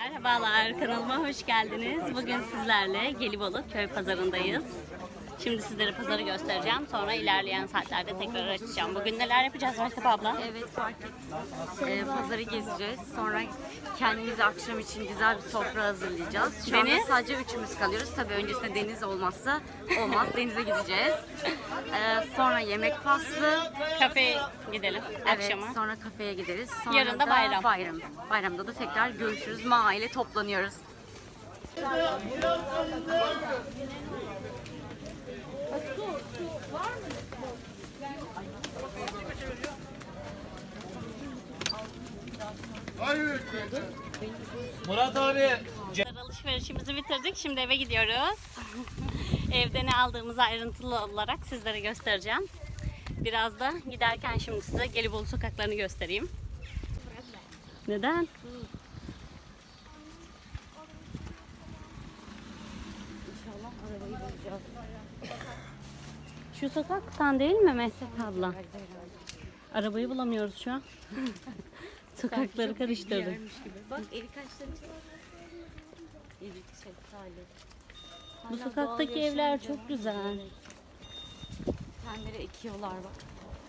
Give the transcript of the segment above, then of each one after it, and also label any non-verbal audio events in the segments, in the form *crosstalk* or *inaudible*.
Merhabalar, kanalıma hoş geldiniz. Bugün sizlerle Gelibolu köy pazarındayız. Şimdi sizlere pazarı göstereceğim. Sonra ilerleyen saatlerde tekrar açacağım. Bugün neler yapacağız Mehtap abla? Evet fark ettim. Ee, pazarı gezeceğiz. Sonra kendimize akşam için güzel bir sofra hazırlayacağız. Şu anda Deniz? sadece üçümüz kalıyoruz. Tabii öncesinde deniz olmazsa olmaz. *laughs* Denize gideceğiz. Ee, sonra yemek faslı. Kafeye gidelim Evet, akşama. sonra kafeye gideriz. Sonra Yarın da bayram. bayram. Bayramda da tekrar görüşürüz. Ma ile Murat abi. Alışverişimizi bitirdik. Şimdi eve gidiyoruz. *laughs* Evde ne aldığımızı ayrıntılı olarak sizlere göstereceğim. Biraz da giderken şimdi size Gelibolu sokaklarını göstereyim. Neden? Şu sokaktan değil mi Meslek abla? Arabayı bulamıyoruz şu an. *laughs* Sokakları karıştırdık. Bak ağaçları Erik, şeftali. Bu sokaktaki evler çok güzel. Kendileri ekiyorlar bak.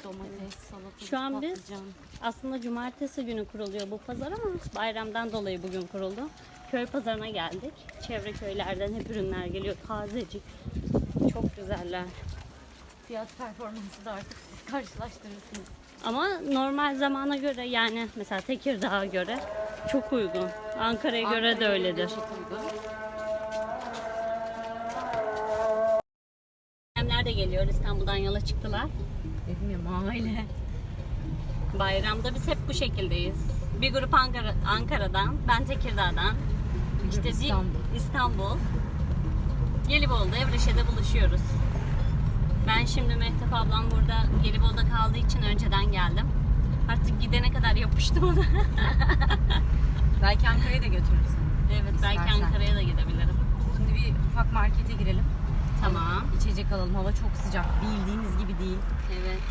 Domates, salatalık, Şu an biz patlıcan. aslında cumartesi günü kuruluyor bu pazar ama bayramdan dolayı bugün kuruldu. Köy pazarına geldik. Çevre köylerden hep ürünler geliyor. Tazecik. Çok güzeller. Fiyat performansı da artık siz karşılaştırırsınız. Ama normal zamana göre yani mesela Tekirdağ'a göre çok uygun. Ankara'ya göre de öyledir. Çok uygun. Annemler de geliyor İstanbul'dan yola çıktılar. Dedim ya mahalle. Bayramda biz hep bu şekildeyiz. Bir grup Ankara, Ankara'dan, ben Tekirdağ'dan, işte bir- İstanbul. İstanbul. Gelibolu'da Evreşe'de buluşuyoruz. Ben şimdi Mehtap ablam burada Gelibolu'da kaldığı için önceden geldim. Artık gidene kadar yapıştım ona. *laughs* Belki Ankara'ya da götürürüz. evet belki İstersen. Ankara'ya da gidebilirim. Şimdi bir ufak markete girelim. Tamam. İçecek alalım. Hava çok sıcak. Bildiğiniz gibi değil. Evet.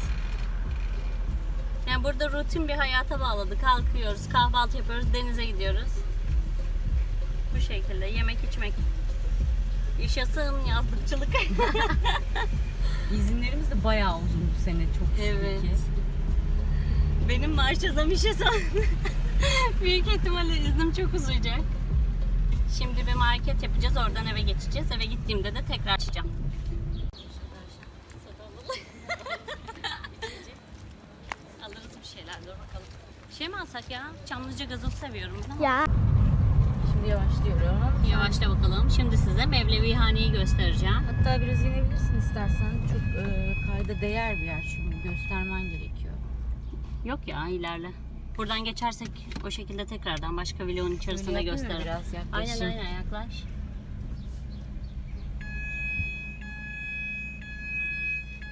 Yani burada rutin bir hayata bağladık. Kalkıyoruz, kahvaltı yapıyoruz, denize gidiyoruz. Bu şekilde yemek içmek. Yaşasın yazlıkçılık. *laughs* İzinlerimiz de bayağı uzun bu sene. Çok şükür Evet. ki. Benim maaş yazam işe son. Büyük ihtimalle iznim çok uzayacak. Şimdi bir market yapacağız. Oradan eve geçeceğiz. Eve gittiğimde de tekrar açacağım. *laughs* Alırız bir şeyler. Dur bakalım. Şey mi alsak ya? Çamlıca gazoz seviyorum. ben. Ya Şimdi yavaşlıyorum. Yavaşla bakalım. Şimdi size Mevlevihane'yi göstereceğim. Hatta biraz inebilirsin istersen. Çok e, kayda değer bir yer çünkü göstermen gerekiyor. Yok ya ilerle. Buradan geçersek o şekilde tekrardan başka vlogun içerisinde Öyle gösteririm. biraz Aynen yaklaşayım? aynen yaklaş.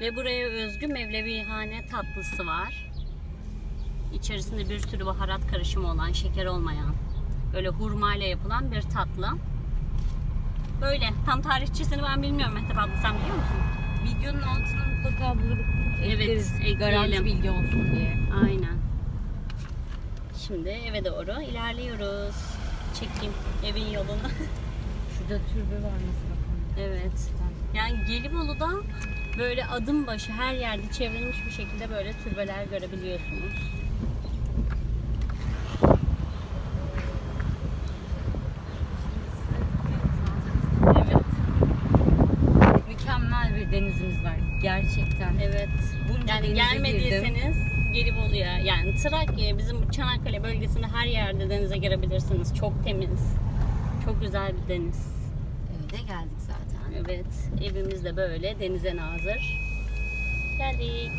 Ve buraya özgü Mevlevihane tatlısı var. İçerisinde bir sürü baharat karışımı olan, şeker olmayan, böyle hurma ile yapılan bir tatlı. Böyle. Tam tarihçesini ben bilmiyorum Mehtap abla sen biliyor musun? Videonun altına mutlaka bulup ekleriz. ekleyelim. Garanti bilgi olsun diye. Aynen. Şimdi eve doğru ilerliyoruz. Çekeyim evin yolunu. *laughs* Şurada türbe var mesela. evet. Yani Gelibolu'da böyle adım başı her yerde çevrilmiş bir şekilde böyle türbeler görebiliyorsunuz. Evet. Mükemmel bir denizimiz var. Gerçekten. Evet. Bunca Yani denize gelmediyseniz Gelibolu'ya yani Trakya bizim Çanakkale bölgesinde her yerde denize girebilirsiniz. Çok temiz. Çok güzel bir deniz. De geldik zaten. Evet, evimiz de böyle denize nazır. Geldik.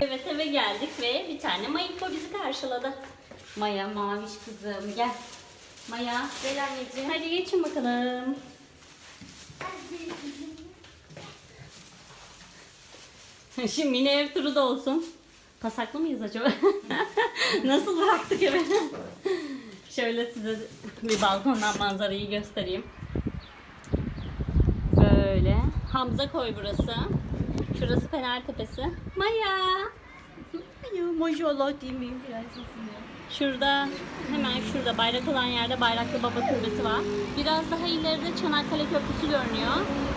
Evet eve geldik ve bir tane Mayiko bizi karşıladı. Maya maviş kızım gel. Maya, Gel anneciğim. hadi geçin bakalım. *laughs* Şimdi mini ev turu da olsun. Pasaklı mıyız acaba? *laughs* Nasıl bıraktık evi? *laughs* Şöyle size bir balkondan manzarayı göstereyim. Böyle. Hamza koy burası. Şurası Fener Tepesi. Maya. Ya maşallah değil miyim prensesine? Şurada hemen şurada bayrak olan yerde Bayraklı Baba Türbesi var. Biraz daha ileride Çanakkale Köprüsü görünüyor.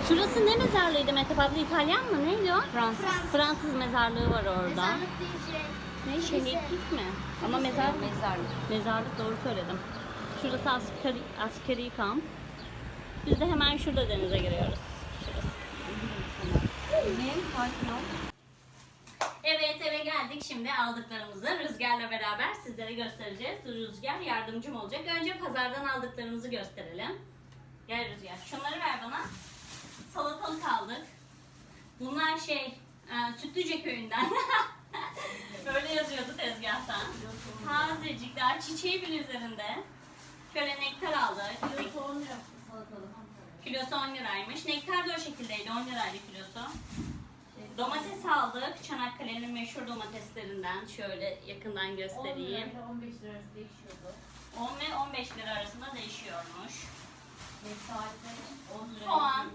Şurası ne mezarlığıydı Mete abla? İtalyan mı? Neydi o? Fransız. Fransız mezarlığı var orada. Mezarlık değil şey. Ne şehitlik mi? Ama mezar Mezarlık. mezarlık doğru söyledim. Şurası askeri, askeri kamp. Biz de hemen şurada denize giriyoruz. Şurası. Ne? Sakin ol. Evet eve geldik şimdi aldıklarımızı Rüzgar'la beraber sizlere göstereceğiz. Rüzgar yardımcım olacak. Önce pazardan aldıklarımızı gösterelim. Gel Rüzgar. Şunları ver bana. Salatalık aldık. Bunlar şey e, Sütlüce köyünden. *laughs* Böyle yazıyordu tezgahtan. Tazecik daha çiçeği bile üzerinde. Şöyle nektar aldık. Kilosu 10 liraymış. Nektar da o şekildeydi. 10 liraydı kilosu. Domates aldık. Çanakkale'nin meşhur domateslerinden. Şöyle yakından göstereyim. 15 lirası değişiyordu. 10 ve 15 lira arasında değişiyormuş. Saatler 10 lira. Soğan.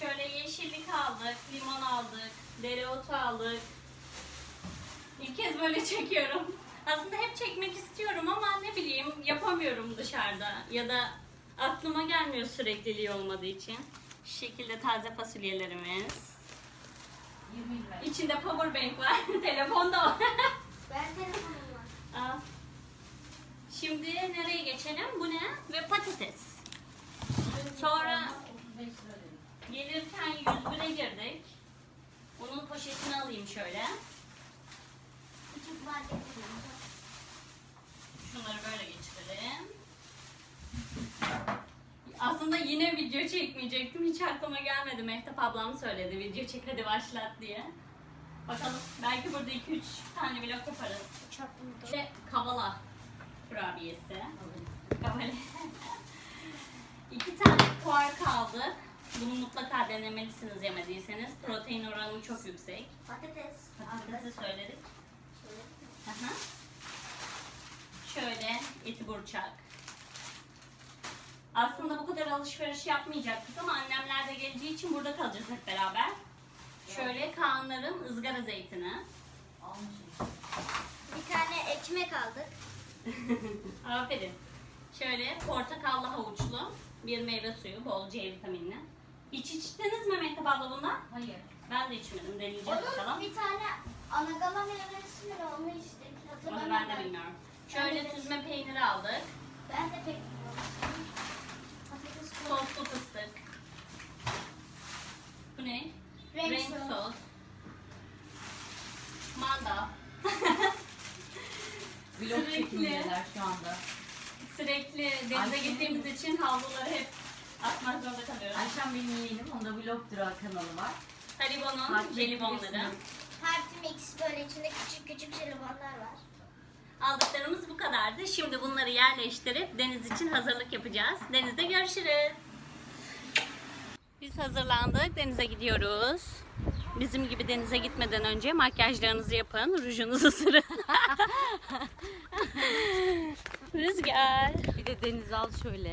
Şöyle yeşillik aldık, limon aldık, dereotu aldık. İlk kez böyle *laughs* çekiyorum. Aslında hep çekmek istiyorum ama ne bileyim yapamıyorum dışarıda. Ya da aklıma gelmiyor sürekliliği olmadığı için. Şu şekilde taze fasulyelerimiz. 20 lira. İçinde power bank var. *laughs* Telefon da var. Ben telefonum var. Al. Şimdi nereye geçelim? Bu ne? Ve patates. Sonra 35 lira dedim. gelirken 101'e girdik. Onun poşetini alayım şöyle. Küçük? Şunları böyle geçirelim. Aslında yine video çekmeyecektim. Hiç aklıma gelmedi. Mehtap ablam söyledi video çek hadi başlat diye. Bakalım belki burada 2-3 tane vlog yaparız. Çarptım Ve kavala kurabiyesi. Kavala. *laughs* İki tane kuark aldık. Bunu mutlaka denemelisiniz yemediyseniz. Protein oranı çok yüksek. Patates. Patatesi söyledik. Aha. Şöyle eti burçak. Aslında bu kadar alışveriş yapmayacaktık ama annemler de geleceği için burada kalacağız hep beraber. Şöyle Kaanların ızgara zeytini. Almışım. Bir tane ekmek aldık. *laughs* Aferin. Şöyle portakallı havuçlu bir meyve suyu bol C vitaminli. Hiç içtiniz mi Mehtap abla bundan? Hayır. Ben de içmedim. Deneyeceğiz bakalım. Onun bir tane anagala meyvesi ne onu içtik. Onu Hatırlamıyorum. ben de bilmiyorum. Şöyle süzme peynir aldık. Ben de pek bilmiyorum. Patates. Soslu fıstık. Bu ne? Renk sos. sos. Manda. *laughs* Vlog Sürekli. çekimdeler şu anda. Sürekli denize Ayşe. gittiğimiz için havluları hep atmak zorunda kalıyoruz. Ayşem benim yeğenim. Onda vlog durağı kanalı var. Haribo'nun Takip jelibonları. edebilirsiniz. Party mix böyle içinde küçük küçük jelibonlar var. Aldıklarımız bu kadardı. Şimdi bunları yerleştirip deniz için hazırlık yapacağız. Denizde görüşürüz. Biz hazırlandık. Denize gidiyoruz. Bizim gibi denize gitmeden önce makyajlarınızı yapın. Rujunuzu sürün. *laughs* Rüzgar. Bir de deniz al şöyle.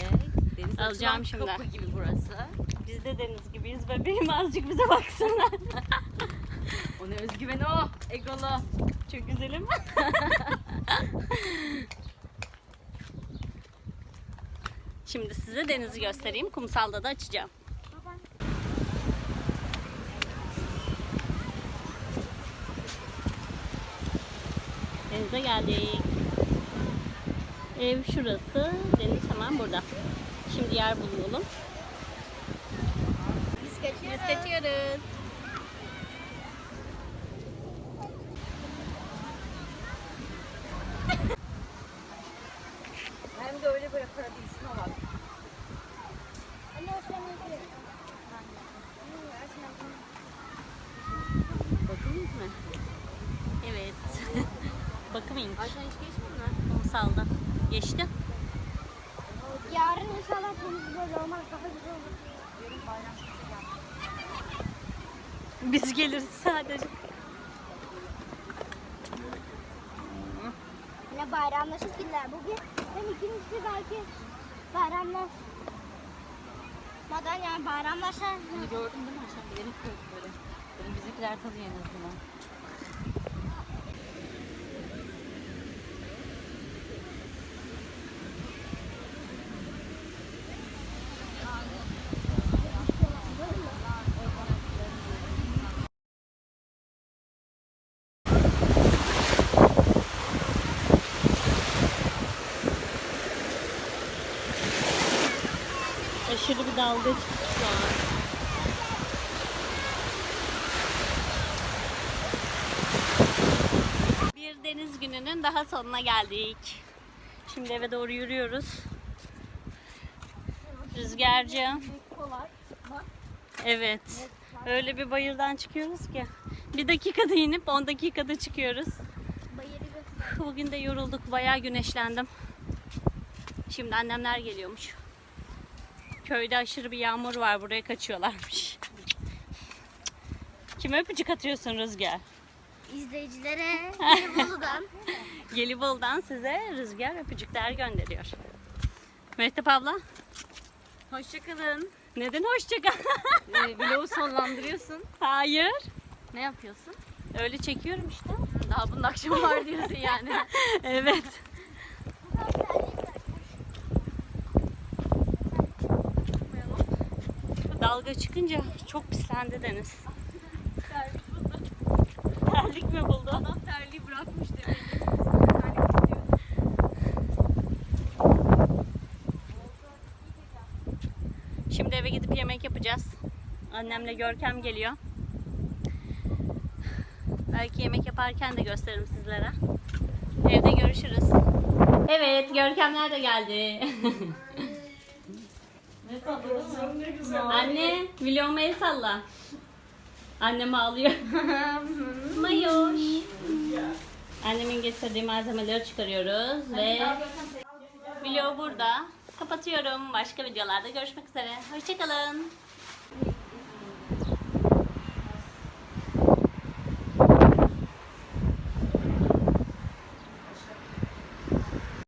Deniz Alacağım şimdi. kapı gibi burası. Biz de deniz gibiyiz bebeğim. Azıcık bize baksana. O ne özgüveni o. Egolu. Çok güzelim. *laughs* Şimdi size denizi göstereyim. Kumsalda da açacağım. Denize geldik. Ev şurası. Deniz hemen burada. Şimdi yer bulalım. Biz kaçıyoruz. Biz kaçıyoruz. Hem de öyle böyle para değil. Şuna bak. Anne o zaman ne diyor? Bakım mı? Evet. Bakım inmiş. Ayşen hiç geçmedin mi? Kumsalda. Geçti. Yarın inşallah deniz böyle olmaz. Daha güzel olur. Biz geliriz sadece. Yine bayramlaşıp gider. Bugün hem ikincisi belki bayramlar. Madan yani bayramlaşar. Bunu gördün değil mi Ayşen? Bilerek koyduk böyle. Benim bizimkiler tanıyor en azından. Aşırı bir dalga çıktı şu an. Bir deniz gününün daha sonuna geldik. Şimdi eve doğru yürüyoruz. Rüzgarcı. Evet. Öyle bir bayırdan çıkıyoruz ki. Bir dakikada inip 10 dakikada çıkıyoruz. Bugün de yorulduk. Bayağı güneşlendim. Şimdi annemler geliyormuş. Köyde aşırı bir yağmur var. Buraya kaçıyorlarmış. Kime öpücük atıyorsun Rüzgar? İzleyicilere *laughs* Bolu'dan. Gelibolu'dan size Rüzgar öpücükler gönderiyor. Mehtap abla Hoşçakalın. neden hoşça kal? *laughs* Ee, vlogu sonlandırıyorsun. Hayır. Ne yapıyorsun? Öyle çekiyorum işte. Daha bunun akşamı var diyorsun yani. *laughs* Evet. Dalga çıkınca çok pislendi deniz. Terlik mi buldu? Adam terliği bırakmış demek. Şimdi eve gidip yemek yapacağız. Annemle Görkem geliyor. Belki yemek yaparken de gösteririm sizlere. Evde görüşürüz. Evet, Görkemler de geldi. *laughs* Ne tatlısın ne güzel. Anne, vloguma el salla. Annem ağlıyor. *laughs* Mayoş. Annemin getirdiği malzemeleri çıkarıyoruz ve vlog burada. Kapatıyorum. Başka videolarda görüşmek üzere. Hoşçakalın.